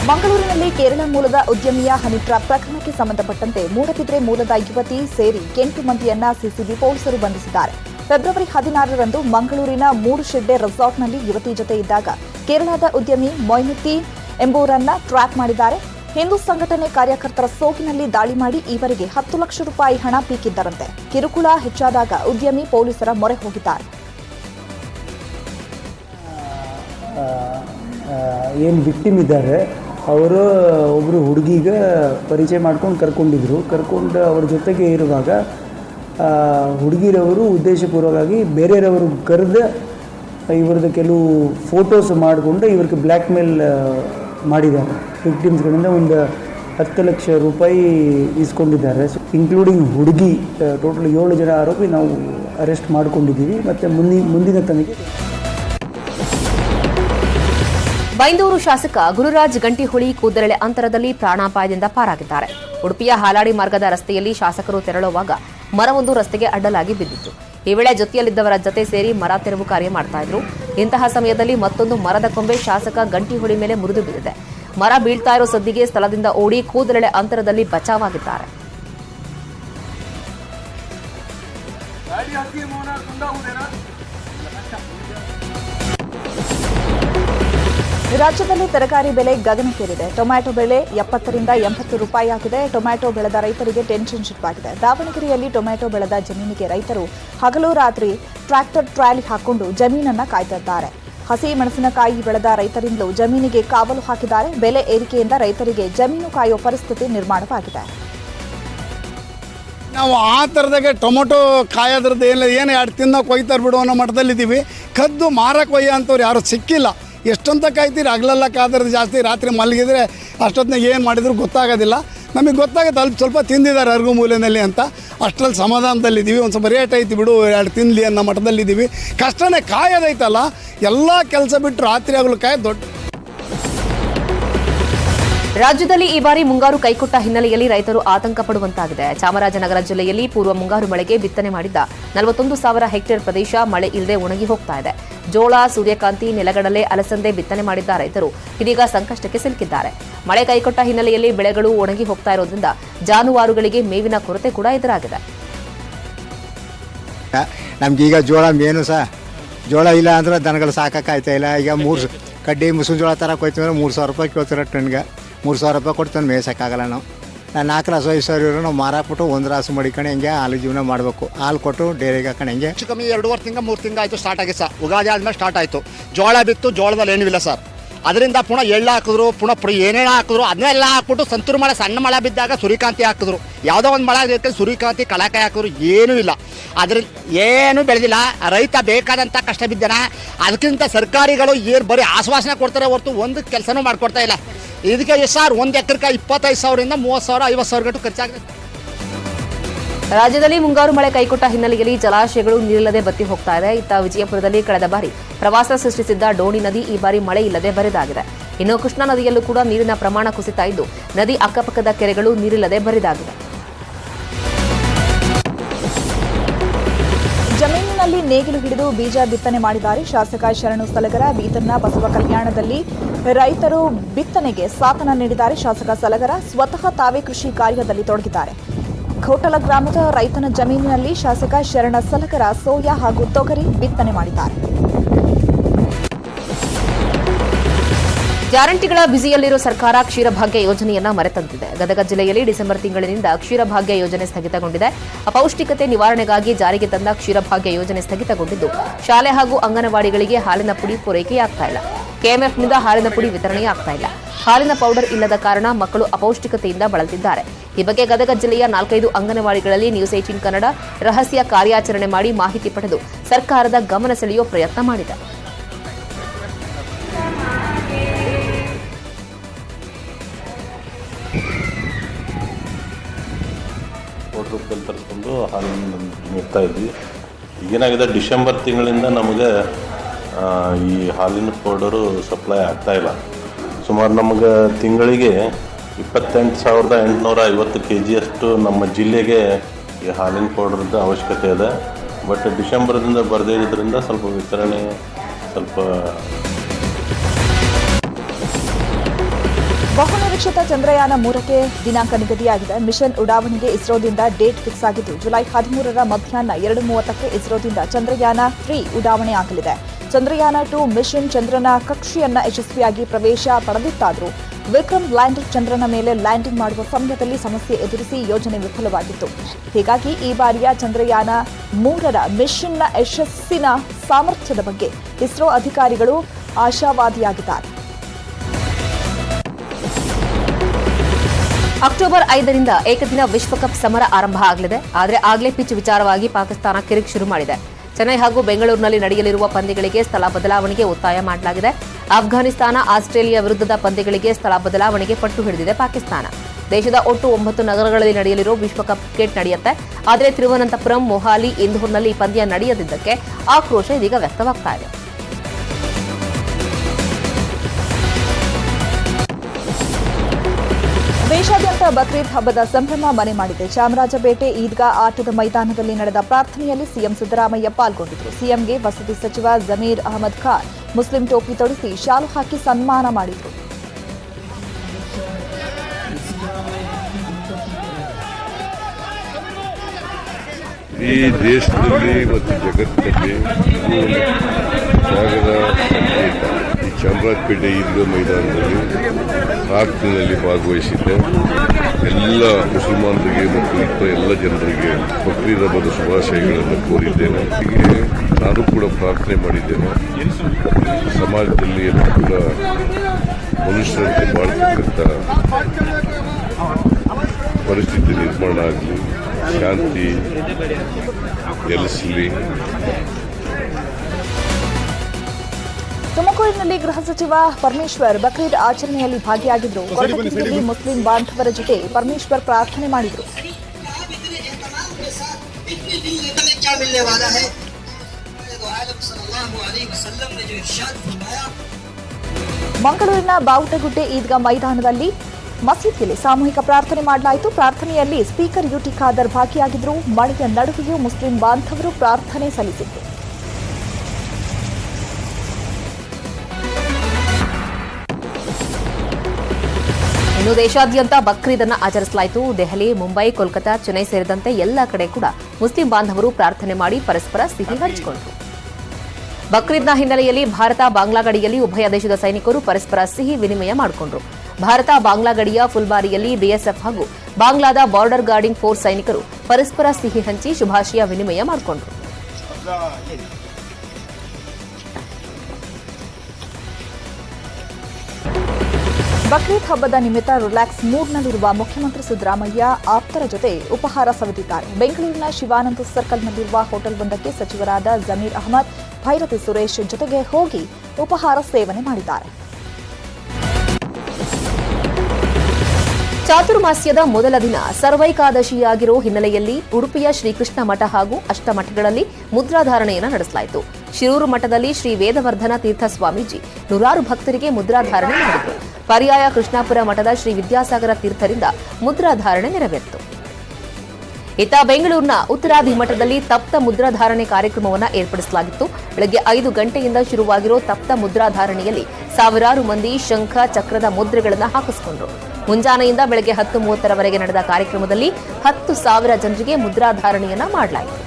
[SPEAKER 1] ಮಂಗಳೂರಿನಲ್ಲಿ ಕೇರಳ ಮೂಲದ ಉದ್ಯಮಿಯ ಹನಿಟ್ರಾ ಪ್ರಕರಣಕ್ಕೆ ಸಂಬಂಧಪಟ್ಟಂತೆ ಮೂಡಬಿದ್ರೆ ಮೂಲದ ಯುವತಿ ಸೇರಿ ಎಂಟು ಮಂದಿಯನ್ನ ಸಿಸಿಬಿ ಪೊಲೀಸರು ಬಂಧಿಸಿದ್ದಾರೆ. ಫೆಬ್ರವರಿ ಹದಿನಾರರಂದು ಮಂಗಳೂರಿನ ಮೂರು ಶೆಡ್ಡೆ ರೆಸಾರ್ಟ್ನಲ್ಲಿ ಯುವತಿ ಜೊತೆ ಇದ್ದಾಗ ಕೇರಳದ ಉದ್ಯಮಿ ಮೊಯ್ನುದ್ದೀನ್ ಎಂಬುವರನ್ನ ಟ್ರ್ಯಾಪ್ ಮಾಡಿದ್ದಾರೆ. ಹಿಂದೂ ಸಂಘಟನೆ ಕಾರ್ಯಕರ್ತರ ಸೋಗಿನಲ್ಲಿ ದಾಳಿ ಮಾಡಿ ಈವರೆಗೆ ಹತ್ತು ಲಕ್ಷ ರೂಪಾಯಿ ಹಣ ಪೀಕಿದ್ದರಂತೆ. ಕಿರುಕುಳ ಹೆಚ್ಚಾದಾಗ ಉದ್ಯಮಿ ಪೊಲೀಸರ ಮೊರೆ ಹೋಗಿದ್ದಾರೆ.
[SPEAKER 12] ಏನು ವಿಕ್ಟಿಮ್ ಇದ್ದಾರೆ? ಅವರು ಒಬ್ಬರು ಹುಡುಗಿಗೆ ಪರಿಚಯ ಮಾಡ್ಕೊಂಡು ಕರ್ಕೊಂಡಿದ್ರು. ಕರ್ಕೊಂಡು ಅವ್ರ ಜೊತೆಗೆ ಇರುವಾಗ ಹುಡುಗಿರವರು ಉದ್ದೇಶಪೂರ್ವಕವಾಗಿ ಬೇರೆಯವರು ಕರೆದು, ಇವ್ರದ್ದು ಕೆಲವು ಫೋಟೋಸ್ ಮಾಡಿಕೊಂಡು ಇವ್ರಿಗೆ ಬ್ಲ್ಯಾಕ್ ಮೇಲ್ ಮಾಡಿದ್ದಾರೆ. ವಿಕ್ಟಿಮ್ಸ್ಗಳಿಂದ ಒಂದು ಹತ್ತು ಲಕ್ಷ ರೂಪಾಯಿ ಇಸ್ಕೊಂಡಿದ್ದಾರೆ ಇನ್ಕ್ಲೂಡಿಂಗ್ ಹುಡುಗಿ ಟೋಟಲ್ ಏಳು ಜನ ಆರೋಪಿ ನಾವು ಅರೆಸ್ಟ್ ಮಾಡ್ಕೊಂಡಿದ್ದೀವಿ. ಮತ್ತು ಮುಂದಿನ ಮುಂದಿನ ತನಿಖೆ.
[SPEAKER 6] ಬೈಂದೂರು ಶಾಸಕ ಗುರುರಾಜ್ ಗಂಟಿಹೊಳಿ ಕೂದಲೆಳೆ ಅಂತರದಲ್ಲಿ ಪ್ರಾಣಾಪಾಯದಿಂದ ಪಾರಾಗಿದ್ದಾರೆ. ಉಡುಪಿಯ ಹಾಲಾಡಿ ಮಾರ್ಗದ ರಸ್ತೆಯಲ್ಲಿ ಶಾಸಕರು ತೆರಳುವಾಗ ಮರವೊಂದು ರಸ್ತೆಗೆ ಅಡ್ಡಲಾಗಿ ಬಿದ್ದಿತ್ತು. ಈ ವೇಳೆ ಜೊತೆಯಲ್ಲಿದ್ದವರ ಜೊತೆ ಸೇರಿ ಮರ ತೆರವು ಕಾರ್ಯ ಮಾಡ್ತಾ ಇದ್ರು. ಇಂತಹ ಸಮಯದಲ್ಲಿ ಮತ್ತೊಂದು ಮರದ ಕೊಂಬೆ ಶಾಸಕ ಗಂಟಿಹೊಳಿ ಮೇಲೆ ಮುರಿದು ಬಿದ್ದಿದೆ. ಮರ ಬೀಳ್ತಾ ಇರೋ ಸದ್ದಿಗೆ ಸ್ಥಳದಿಂದ ಓಡಿ ಕೂದಲೆಳೆ ಅಂತರದಲ್ಲಿ ಬಚಾವಾಗಿದ್ದಾರೆ.
[SPEAKER 1] ರಾಜ್ಯದಲ್ಲಿ ತರಕಾರಿ ಬೆಲೆ ಗಗನಕ್ಕೇರಿದೆ. ಟೊಮ್ಯಾಟೊ ಬೆಲೆ ಎಪ್ಪತ್ತರಿಂದ ಎಂಬತ್ತು ರೂಪಾಯಿ ಆಗಿದೆ. ಟೊಮ್ಯಾಟೊ ಬೆಳೆದ ರೈತರಿಗೆ ಟೆನ್ಷನ್ ಶುರುವಾಗಿದೆ. ದಾವಣಗೆರೆಯಲ್ಲಿ ಟೊಮ್ಯಾಟೊ ಬೆಳೆದ ಜಮೀನಿಗೆ ರೈತರು ಹಗಲು ರಾತ್ರಿ ಟ್ರ್ಯಾಕ್ಟರ್ ಟ್ರಾಲಿ ಹಾಕೊಂಡು ಜಮೀನನ್ನ ಕಾಯ್ದಿದ್ದಾರೆ. ಹಸಿ ಮೆಣಸಿನಕಾಯಿ ಬೆಳೆದ ರೈತರಿಂದಲೂ ಜಮೀನಿಗೆ ಕಾವಲು ಹಾಕಿದ್ದಾರೆ. ಬೆಲೆ ಏರಿಕೆಯಿಂದ ರೈತರಿಗೆ ಜಮೀನು ಕಾಯುವ ಪರಿಸ್ಥಿತಿ ನಿರ್ಮಾಣವಾಗಿದೆ.
[SPEAKER 13] ನಾವು ಆ ಥರದಾಗೆ ಟೊಮೊಟೊ ಕಾಯೋದ್ರದ್ದು ಏನು ಏನು ಎರಡು ತಿನ್ನೋಕೆ ಒಯ್ತಾರೆ ಬಿಡು ಅನ್ನೋ ಮಟ್ಟದಲ್ಲಿದ್ದೀವಿ ಕದ್ದು ಮಾರಕ್ಕೆ ಒಯ್ಯ ಅಂಥವ್ರು ಯಾರು ಸಿಕ್ಕಿಲ್ಲ. ಎಷ್ಟಂತ ಕಾಯ್ತೀರಿ? ಹಗಲೆಲ್ಲ ಕಾದ್ರೆ ಜಾಸ್ತಿ, ರಾತ್ರಿ ಮಲಗಿದ್ರೆ ಅಷ್ಟೊತ್ತಿನಾಗ ಏನು ಮಾಡಿದ್ರು ಗೊತ್ತಾಗೋದಿಲ್ಲ. ನಮಗೆ ಗೊತ್ತಾಗುತ್ತೆ, ಅಲ್ಲಿ ಸ್ವಲ್ಪ ತಿಂದಿದ್ದಾರೆ ಅರ್ಗು ಮೂಲೆಯಲ್ಲಿ ಅಂತ. ಅಷ್ಟರಲ್ಲಿ ಸಮಾಧಾನದಲ್ಲಿದ್ದೀವಿ. ಒಂದು ಸ್ವಲ್ಪ ರೇಟ್ ಐತಿ ಬಿಡು, ಎರಡು ತಿನ್ನಲಿ ಅನ್ನೋ ಮಟ್ಟದಲ್ಲಿದ್ದೀವಿ. ಕಷ್ಟನೇ ಕಾಯೋದೈತಲ್ಲ, ಎಲ್ಲ ಕೆಲಸ ಬಿಟ್ಟು ರಾತ್ರಿ ಆಗಲು ಕಾಯ ದೊಡ್ಡ
[SPEAKER 6] ರಾಜ್ಯದಲ್ಲಿ ಈ ಬಾರಿ ಮುಂಗಾರು ಕೈಕೊಟ್ಟ ಹಿನ್ನೆಲೆಯಲ್ಲಿ ರೈತರು ಆತಂಕ ಪಡುವಂತಾಗಿದೆ. ಚಾಮರಾಜನಗರ ಜಿಲ್ಲೆಯಲ್ಲಿ ಪೂರ್ವ ಮುಂಗಾರು ಮಳೆಗೆ ಬಿತ್ತನೆ ಮಾಡಿದ್ದ ನಲವತ್ತೊಂದು ಸಾವಿರ ಹೆಕ್ಟೇರ್ ಪ್ರದೇಶ ಮಳೆ ಇಲ್ಲದೆ ಒಣಗಿ ಹೋಗ್ತಾ ಇದೆ. ಜೋಳ, ಸೂರ್ಯಕಾಂತಿ, ನೆಲಗಡಲೆ, ಅಲಸಂದೆ ಬಿತ್ತನೆ ಮಾಡಿದ್ದ ರೈತರು ಇದೀಗ ಸಂಕಷ್ಟಕ್ಕೆ ಸಿಲುಕಿದ್ದಾರೆ. ಮಳೆ ಕೈಕೊಟ್ಟ ಹಿನ್ನೆಲೆಯಲ್ಲಿ ಬೆಳೆಗಳು ಒಣಗಿ ಹೋಗ್ತಾ ಇರೋದ್ರಿಂದ ಜಾನುವಾರುಗಳಿಗೆ ಮೇವಿನ ಕೊರತೆ ಕೂಡ ಎದುರಾಗಿದೆ.
[SPEAKER 14] ನಮ್ಗೀಗ ಜೋಳ ಮೇನು ಸಹ ಜೋಳ ಇಲ್ಲ ಅಂದ್ರೆ ದನಗಳು ಸಾಕಾಯ್ತಾ ಇಲ್ಲ. ಈಗ ಮೂರು ಕಡ್ಡಿ ಮುಸುನ್ ಜೋಳ ಥರ ಹೋಯ್ತು ಅಂದ್ರೆ ಮೂರು ಸಾವಿರ ರೂಪಾಯಿ ಕೇಳ್ತಾರೆ ಟನ್ಗೆ. ಮೂರು ಸಾವಿರ ರೂಪಾಯಿ ಕೊಡ್ತಾನೆ ಮೇಯ್ಸೋಕ್ಕಾಗಲ್ಲ ನಾವು. ನಾಲ್ಕು ರಾಸು ಐದು ಸಾವಿರ ಇರೋ ನಾವು ಮಾರಾಕ್ಬಿಟ್ಟು ಒಂದು ರಾಸು ಮಡಿಕೊಂಡು ಹೆಂಗೆ ಹಾಲು ಜೀವನ ಮಾಡಬೇಕು. ಹಾಲು ಕೊಟ್ಟು ಡೈರಿಗೆ ಹಾಕೊಂಡು ಹೆಂಗೆ.
[SPEAKER 15] ಹೆಚ್ಚು ಕಮ್ಮಿ ಎರಡೂವರೆ ತಿಂಗಳು ಮೂರು ತಿಂಗ ಆಯಿತು ಸ್ಟಾರ್ಟ್ ಆಗಿದೆ ಸರ್. ಉಗಾದಿ ಆದಮೇಲೆ ಸ್ಟಾರ್ಟ್ ಆಯಿತು. ಜೋಳ ಬಿತ್ತು, ಜೋಳದಲ್ಲಿ ಏನೂ ಇಲ್ಲ ಸರ್. ಅದರಿಂದ ಪುನಃ ಎಳ್ಳು ಹಾಕಿದ್ರು ಪುನಃ ಪುಡಿ ಏನೇನು ಹಾಕಿದ್ರು, ಅದನ್ನೆಲ್ಲ ಹಾಕ್ಬಿಟ್ಟು ಸಂತೂರು ಮಳೆ, ಸಣ್ಣ ಮಳೆ ಬಿದ್ದಾಗ ಸೂರ್ಯಕಾಂತಿ ಹಾಕಿದ್ರು. ಯಾವುದೋ ಒಂದು ಮಳೆ ಆಗಿದ್ದಕ್ಕೆ ಸೂರ್ಯಕಾಂತಿ ಕಳಕಾಯಿ ಹಾಕಿದ್ರು, ಏನೂ ಇಲ್ಲ. ಅದ್ರ ಏನೂ ಬೆಳೆದಿಲ್ಲ. ರೈತ ಬೇಕಾದಂಥ ಕಷ್ಟ ಬಿದ್ದಾನ ಅದಕ್ಕಿಂತ ಸರ್ಕಾರಿಗಳು ಏನು ಬರೀ ಆಶ್ವಾಸನೆ ಕೊಡ್ತಾರೆ ಹೊರತು ಒಂದು ಕೆಲಸನೂ ಮಾಡಿಕೊಡ್ತಾ ಇಲ್ಲ. ಇದಕ್ಕೆ ಸರ್, ಒಂದು ಎಕರೆಗೆ ಇಪ್ಪತ್ತೈದು ಸಾವಿರದಿಂದ ಮೂವತ್ತು ಸಾವಿರ, ಐವತ್ತು ಸಾವಿರ ಗಂಟು ಖರ್ಚಾಗಿದೆ.
[SPEAKER 6] ರಾಜ್ಯದಲ್ಲಿ ಮುಂಗಾರು ಮಳೆ ಕೈಕೊಟ್ಟ ಹಿನ್ನೆಲೆಯಲ್ಲಿ ಜಲಾಶಯಗಳು ನೀರಿಲ್ಲದೆ ಬತ್ತಿ ಹೋಗ್ತಾ ಇದೆ. ಇತ್ತ ವಿಜಯಪುರದಲ್ಲಿ ಕಳೆದ ಬಾರಿ ಪ್ರವಾಸ ಸೃಷ್ಟಿಸಿದ್ದ ಡೋಣಿ ನದಿ ಈ ಬಾರಿ ಮಳೆ ಇಲ್ಲದೆ ಬರಿದಾಗಿದೆ. ಇನ್ನು ಕೃಷ್ಣಾ ನದಿಯಲ್ಲೂ ಕೂಡ ನೀರಿನ ಪ್ರಮಾಣ ಕುಸಿತಾ ಇದ್ದು, ನದಿ ಅಕ್ಕಪಕ್ಕದ ಕೆರೆಗಳು ನೀರಿಲ್ಲದೆ ಬರಿದಾಗಿದೆ.
[SPEAKER 1] ನೇಗಿಲು ಹಿಡಿದು ಬೀಜ ಬಿತ್ತನೆ ಮಾಡಿದ್ದಾರೆ. ಶಾಸಕ ಶರಣು ಸಲಗರ ಬೀದರ್ನ ಬಸವ ಕಲ್ಯಾಣದಲ್ಲಿ ರೈತರು ಬಿತ್ತನೆಗೆ ಸಾಥನ ನೀಡಿದ್ದಾರೆ. ಶಾಸಕ ಸಲಗರ ಸ್ವತಃ ತಾವೇ ಕೃಷಿ ಕಾರ್ಯದಲ್ಲಿ ತೊಡಗಿದ್ದಾರೆ. ಖೋಟಲ ಗ್ರಾಮದ ರೈತನ ಜಮೀನಿನಲ್ಲಿ ಶಾಸಕ ಶರಣ ಸಲಗರ ಸೋಯಾ ಹಾಗೂ ತೊಗರಿ ಬಿತ್ತನೆ ಮಾಡಿದ್ದಾರೆ.
[SPEAKER 6] ಗ್ಯಾರಂಟಿಗಳ ಬ್ಯುಸಿಯಲ್ಲಿರೋ ಸರ್ಕಾರ ಕ್ಷೀರಭಾಗ್ಯ ಯೋಜನೆಯನ್ನ ಮರೆತಂತಿದೆ. ಗದಗ ಜಿಲ್ಲೆಯಲ್ಲಿ ಡಿಸೆಂಬರ್ ತಿಂಗಳಿನಿಂದ ಕ್ಷೀರಭಾಗ್ಯ ಯೋಜನೆ ಸ್ಥಗಿತಗೊಂಡಿದೆ. ಅಪೌಷ್ಟಿಕತೆ ನಿವಾರಣೆಗಾಗಿ ಜಾರಿಗೆ ತಂದ ಕ್ಷೀರಭಾಗ್ಯ ಯೋಜನೆ ಸ್ಥಗಿತಗೊಂಡಿದ್ದು, ಶಾಲೆ ಹಾಗೂ ಅಂಗನವಾಡಿಗಳಿಗೆ ಹಾಲಿನ ಪುಡಿ ಪೂರೈಕೆಯಾಗ್ತಾ ಇಲ್ಲ. ಕೆಎಂಎಫ್ನಿಂದ ಹಾಲಿನ ಪುಡಿ ವಿತರಣೆಯಾಗ್ತಾ ಇಲ್ಲ. ಹಾಲಿನ ಪೌಡರ್ ಇಲ್ಲದ ಕಾರಣ ಮಕ್ಕಳು ಅಪೌಷ್ಟಿಕತೆಯಿಂದ ಬಳಲ್ತಿದ್ದಾರೆ. ಈ ಬಗ್ಗೆ ಗದಗ ಜಿಲ್ಲೆಯ ನಾಲ್ಕೈದು ಅಂಗನವಾಡಿಗಳಲ್ಲಿ ನ್ಯೂಸ್ ಏಟೀನ್ ಕನ್ನಡ ರಹಸ್ಯ ಕಾರ್ಯಾಚರಣೆ ಮಾಡಿ ಮಾಹಿತಿ ಪಡೆದು ಸರ್ಕಾರದ ಗಮನ ಸೆಳೆಯುವ ಪ್ರಯತ್ನ ಮಾಡಿದೆ.
[SPEAKER 16] ರೂಪದಲ್ಲಿ ತರಿಸ್ಕೊಂಡು ಹಾಲನ್ನು ನೀಡ್ತಾ ಇದ್ವಿ. ಈಗೇನಾಗಿದೆ, ಡಿಸೆಂಬರ್ ತಿಂಗಳಿಂದ ನಮಗೆ ಈ ಹಾಲಿನ ಪೌಡರು ಸಪ್ಲೈ ಆಗ್ತಾ ಇಲ್ಲ. ಸುಮಾರು ನಮಗೆ ತಿಂಗಳಿಗೆ ಇಪ್ಪತ್ತೆಂಟು ಸಾವಿರದ ಎಂಟುನೂರ ಐವತ್ತು ಕೆ ಜಿಯಷ್ಟು ನಮ್ಮ ಜಿಲ್ಲೆಗೆ ಈ ಹಾಲಿನ ಪೌಡರ್ದು ಅವಶ್ಯಕತೆ ಇದೆ. ಬಟ್ ಡಿಸೆಂಬರ್ದಿಂದ ಬರದೇ ಇರೋದ್ರಿಂದ ಸ್ವಲ್ಪ ವಿತರಣೆ ಸ್ವಲ್ಪ
[SPEAKER 1] ಬಹುನಿರೀಕ್ಷಿತ ಚಂದ್ರಯಾನ ಮೂರಕ್ಕೆ ದಿನಾಂಕ ನಿಗದಿಯಾಗಿದೆ. ಮಿಷನ್ ಉಡಾವಣೆಗೆ ಇಸ್ರೋದಿಂದ ಡೇಟ್ ಫಿಕ್ಸ್ ಆಗಿದ್ದು, ಜುಲೈ ಹದಿಮೂರರ ಮಧ್ಯಾಹ್ನ ಎರಡು ಮೂವತ್ತಕ್ಕೆ ಇಸ್ರೋದಿಂದ ಚಂದ್ರಯಾನ ತ್ರೀ ಉಡಾವಣೆ ಆಗಲಿದೆ. ಚಂದ್ರಯಾನ ಟು ಮಿಷನ್ ಚಂದ್ರನ ಕಕ್ಷೆಯನ್ನ ಯಶಸ್ವಿಯಾಗಿ ಪ್ರವೇಶ ಪಡೆದಿತ್ತಾದರೂ, ವಿಕ್ರಮ್ ಲ್ಯಾಂಡರ್ ಚಂದ್ರನ ಮೇಲೆ ಲ್ಯಾಂಡಿಂಗ್ ಮಾಡುವ ಸಮಯದಲ್ಲಿ ಸಮಸ್ಯೆ ಎದುರಿಸಿ ಯೋಜನೆ ವಿಫಲವಾಗಿತ್ತು. ಹೀಗಾಗಿ ಈ ಬಾರಿಯ ಚಂದ್ರಯಾನ ಮೂರರ ಮಿಷನ್ನ ಯಶಸ್ಸಿನ ಸಾಮರ್ಥ್ಯದ ಬಗ್ಗೆ ಇಸ್ರೋ ಅಧಿಕಾರಿಗಳು ಆಶಾವಾದಿಯಾಗಿದ್ದಾರೆ.
[SPEAKER 6] ಅಕ್ಟೋಬರ್ ಐದರಿಂದ ಏಕದಿನ ವಿಶ್ವಕಪ್ ಸಮರ ಆರಂಭ ಆಗಲಿದೆ. ಆದರೆ ಆಗಲೇ ಪಿಚ್ ವಿಚಾರವಾಗಿ ಪಾಕಿಸ್ತಾನ ಕಿರಿಕ್ ಶುರು ಮಾಡಿದೆ. ಚೆನ್ನೈ ಹಾಗೂ ಬೆಂಗಳೂರಿನಲ್ಲಿ ನಡೆಯಲಿರುವ ಪಂದ್ಯಗಳಿಗೆ ಸ್ಥಳ ಬದಲಾವಣೆಗೆ ಒತ್ತಾಯ ಮಾಡಲಾಗಿದೆ. ಅಫ್ಘಾನಿಸ್ತಾನ ಆಸ್ಟ್ರೇಲಿಯಾ ವಿರುದ್ಧದ ಪಂದ್ಯಗಳಿಗೆ ಸ್ಥಳ ಬದಲಾವಣೆಗೆ ಪಟ್ಟು ಹಿಡಿದಿದೆ ಪಾಕಿಸ್ತಾನ. ದೇಶದ ಒಟ್ಟು ಒಂಬತ್ತು ನಗರಗಳಲ್ಲಿ ನಡೆಯಲಿರುವ ವಿಶ್ವಕಪ್ ಕ್ರಿಕೆಟ್ ನಡೆಯುತ್ತೆ. ಆದರೆ ತಿರುವನಂತಪುರಂ, ಮೊಹಾಲಿ, ಇಂದೋರ್ನಲ್ಲಿ ಪಂದ್ಯ ನಡೆಯದಿದ್ದಕ್ಕೆ ಆಕ್ರೋಶ ಇದೀಗ ವ್ಯಕ್ತವಾಗ್ತಾ ಇದೆ.
[SPEAKER 1] ದೇಶಾದ್ಯಂತ ಬಕ್ರೀದ್ ಹಬ್ಬದ ಸಂಭ್ರಮ ಮನೆ ಮಾಡಿದೆ. ಚಾಮರಾಜಪೇಟೆ ಈದ್ಗಾ ಆಟದ ಮೈದಾನದಲ್ಲಿ ನಡೆದ ಪ್ರಾರ್ಥನೆಯಲ್ಲಿ ಸಿಎಂ ಸಿದ್ದರಾಮಯ್ಯ ಪಾಲ್ಗೊಂಡಿದ್ದರು. ಸಿಎಂಗೆ ವಸತಿ ಸಚಿವ ಜಮೀರ್ ಅಹಮದ್ ಖಾನ್ ಮುಸ್ಲಿಂ ಟೋಪಿ ತೊಡಿಸಿ ಶಾಲು ಹಾಕಿ ಸನ್ಮಾನ ಮಾಡಿದರು.
[SPEAKER 17] ಈ ದೇಶದಲ್ಲಿ ಮತ್ತು ಜಗತ್ತಿನಲ್ಲಿ ಚಾಮರಾಜಪೇಟೆ ಈದ್ಗಾ ಮೈದಾನದಲ್ಲಿ ಪ್ರಾರ್ಥನೆಯಲ್ಲಿ ಭಾಗವಹಿಸಿದ್ದೆ. ಎಲ್ಲ ಮುಸಲ್ಮಾನರಿಗೆ ಮತ್ತು ಇತರ ಎಲ್ಲ ಜನರಿಗೆ ಬಕ್ರೀದ್ ಹಬ್ಬದ ಶುಭಾಶಯಗಳನ್ನು ಕೋರಿದ್ದೇನೆ. ನಾನು ಕೂಡ ಪ್ರಾರ್ಥನೆ ಮಾಡಿದ್ದೇನೆ. ಸಮಾಜದಲ್ಲಿ ಎಲ್ಲ ಕೂಡ ಮನುಷ್ಯರಂತೆ ಬಾಳ್ತಕ್ಕಂಥ ಪರಿಸ್ಥಿತಿ ನಿರ್ಮಾಣ ಆಗಲಿ, ಶಾಂತಿ ನೆಲೆಸಲಿ
[SPEAKER 1] ಬೆಂಗಳೂರಿನಲ್ಲಿ ಗೃಹ ಸಚಿವ ಪರಮೇಶ್ವರ್ ಬಕ್ರೀದ್ ಆಚರಣೆಯಲ್ಲಿ ಭಾಗಿಯಾಗಿದ್ದರು ಕೊರಟಗೆರೆಯಲ್ಲಿ ಮುಸ್ಲಿಂ ಬಾಂಧವರ ಜೊತೆ ಪರಮೇಶ್ವರ್ ಪ್ರಾರ್ಥನೆ ಮಾಡಿದರು. ಮಂಗಳೂರಿನ ಬಾವುಟಗುಡ್ಡೆ ಈದ್ಗಾ ಮೈದಾನದಲ್ಲಿ ಮಸೀದಿಯಲ್ಲಿ ಸಾಮೂಹಿಕ ಪ್ರಾರ್ಥನೆ ಮಾಡಲಾಯಿತು. ಪ್ರಾರ್ಥನೆಯಲ್ಲಿ ಸ್ಪೀಕರ್ ಯುಟಿ ಖಾದರ್ ಭಾಗಿಯಾಗಿದ್ದರು ಮಳೆಯ ನಡುವೆಯೂ ಮುಸ್ಲಿಂ ಬಾಂಧವರು ಪ್ರಾರ್ಥನೆ ಸಲ್ಲಿಸಿದ್ದರು
[SPEAKER 6] ಇನ್ನು ದೇಶಾದ್ಯಂತ ಬಕ್ರೀದ್ ಅನ್ನು ಆಚರಿಸಲಾಯಿತು. ದೆಹಲಿ, ಮುಂಬೈ, ಕೋಲ್ಕತಾ, ಚೆನ್ನೈ ಸೇರಿದಂತೆ ಎಲ್ಲ ಕಡೆ ಕೂಡ ಮುಸ್ಲಿಂ ಬಾಂಧವರು ಪ್ರಾರ್ಥನೆ ಮಾಡಿ ಪರಸ್ಪರ ಸಿಹಿ ಹಂಚಿಕೊಂಡರು. ಬಕ್ರೀದ್ನ ಹಿನ್ನೆಲೆಯಲ್ಲಿ ಭಾರತ ಬಾಂಗ್ಲಾ ಗಡಿಯಲ್ಲಿ ಉಭಯ ದೇಶದ ಸೈನಿಕರು ಪರಸ್ಪರ ಸಿಹಿ ವಿನಿಮಯ ಮಾಡಿಕೊಂಡರು. ಭಾರತ ಬಾಂಗ್ಲಾ ಗಡಿಯ ಫುಲ್ಬಾರಿಯಲ್ಲಿ ಬಿಎಸ್ಎಫ್ ಹಾಗೂ ಬಾಂಗ್ಲಾದ ಬಾರ್ಡರ್ ಗಾರ್ಡಿಂಗ್ ಫೋರ್ಸ್ ಸೈನಿಕರು ಪರಸ್ಪರ ಸಿಹಿ ಹಂಚಿ ಶುಭಾಶಯ ವಿನಿಮಯ ಮಾಡಿಕೊಂಡರು.
[SPEAKER 1] ಬಕ್ರೀದ್ ಹಬ್ಬದ ನಿಮಿತ್ತ ರಿಲ್ಯಾಕ್ಸ್ ಮೂಡ್ನಲ್ಲಿರುವ ಮುಖ್ಯಮಂತ್ರಿ ಸಿದ್ದರಾಮಯ್ಯ ಆಪ್ತರ ಜೊತೆ ಉಪಹಾರ ಸವಿದಿದ್ದಾರೆ. ಬೆಂಗಳೂರಿನ ಶಿವಾನಂದ ಸರ್ಕಲ್ನಲ್ಲಿರುವ ಹೋಟೆಲ್ವೊಂದಕ್ಕೆ ಸಚಿವರಾದ ಜಮೀರ್ ಅಹಮದ್, ಭೈರತಿ ಸುರೇಶ್ ಜೊತೆಗೆ ಹೋಗಿ ಉಪಹಾರ ಸೇವನೆ ಮಾಡಿದ್ದಾರೆ.
[SPEAKER 6] ಚಾತುರ್ಮಾಸ್ಯದ ಮೊದಲ ದಿನ ಸರ್ವೈಕಾದಶಿಯಾಗಿರೋ ಹಿನ್ನೆಲೆಯಲ್ಲಿ ಉಡುಪಿಯ ಶ್ರೀಕೃಷ್ಣ ಮಠ ಹಾಗೂ ಅಷ್ಟಮಠಗಳಲ್ಲಿ ಮುದ್ರಾಧಾರಣೆಯನ್ನು ನಡೆಸಲಾಯಿತು. ಶಿರೂರು ಮಠದಲ್ಲಿ ಶ್ರೀ ವೇದವರ್ಧನ ತೀರ್ಥ ಸ್ವಾಮೀಜಿ ನೂರಾರು ಭಕ್ತರಿಗೆ ಮುದ್ರಾಧಾರಣೆ ಮಾಡಿದರು ಪರ್ಯಾಯ ಕೃಷ್ಣಾಪುರ ಮಠದ ಶ್ರೀ ವಿದ್ಯಾಸಾಗರ ತೀರ್ಥರಿಂದ ಮುದ್ರಾಧಾರಣೆ ನೆರವೇರಿತು. ಇತ್ತ ಬೆಂಗಳೂರಿನ ಉತ್ತರಾದಿ ಮಠದಲ್ಲಿ ತಪ್ತ ಮುದ್ರಾಧಾರಣೆ ಕಾರ್ಯಕ್ರಮವನ್ನು ಏರ್ಪಡಿಸಲಾಗಿತ್ತು. ಬೆಳಗ್ಗೆ ಐದು ಗಂಟೆಯಿಂದ ಶುರುವಾಗಿರೋ ತಪ್ತ ಮುದ್ರಾಧಾರಣೆಯಲ್ಲಿ ಸಾವಿರಾರು ಮಂದಿ ಶಂಖ, ಚಕ್ರದ ಮುದ್ರೆಗಳನ್ನು ಹಾಕಿಸಿಕೊಂಡರು. ಮುಂಜಾನೆಯಿಂದ ಬೆಳಗ್ಗೆ ಹತ್ತು ಮೂವತ್ತರವರೆಗೆ ನಡೆದ ಕಾರ್ಯಕ್ರಮದಲ್ಲಿ ಹತ್ತು ಸಾವಿರ ಜನರಿಗೆ ಮುದ್ರಾಧಾರಣೆಯನ್ನ ಮಾಡಲಾಯಿತು.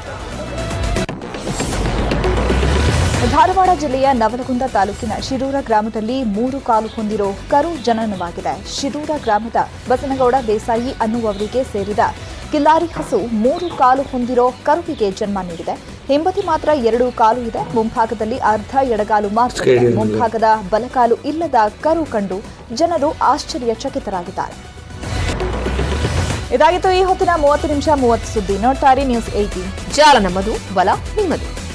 [SPEAKER 1] ಧಾರವಾಡ ಜಿಲ್ಲೆಯ ನವಲಗುಂದ ತಾಲೂಕಿನ ಶಿರೂರ ಗ್ರಾಮದಲ್ಲಿ ಮೂರು ಕಾಲು ಹೊಂದಿರೋ ಕರು ಜನನವಾಗಿದೆ. ಶಿರೂರ ಗ್ರಾಮದ ಬಸನಗೌಡ ದೇಸಾಯಿ ಅನ್ನುವವರಿಗೆ ಸೇರಿದ ಕಿಲ್ಲಾರಿ ಹಸು ಮೂರು ಕಾಲು ಹೊಂದಿರೋ ಕರುವಿಗೆ ಜನ್ಮ ನೀಡಿದೆ. ಹಿಂಬದಿ ಮಾತ್ರ ಎರಡು ಕಾಲು ಇದೆ. ಮುಂಭಾಗದಲ್ಲಿ ಅರ್ಧ ಎಡಗಾಲು ಮಾತ್ರ ಇದೆ. ಮುಂಭಾಗದ ಬಲಕಾಲು ಇಲ್ಲದ ಕರು ಕಂಡು ಜನರು ಆಶ್ಚರ್ಯಚಕಿತರಾಗಿದ್ದಾರೆ. ಇದಾಗಿತ್ತು ಈ ಹೊತ್ತಿನ ಮೂವತ್ತು ನಿಮಿಷ ಮೂವತ್ತು ಸುದ್ದಿ. ನೋಡ್ತಾರೆ ನ್ಯೂಸ್ ಏಯ್ಟೀನ್.
[SPEAKER 6] ಜಾಲ ನಮ್ಮದು ಬಲ ನಿಮ್ಮದು.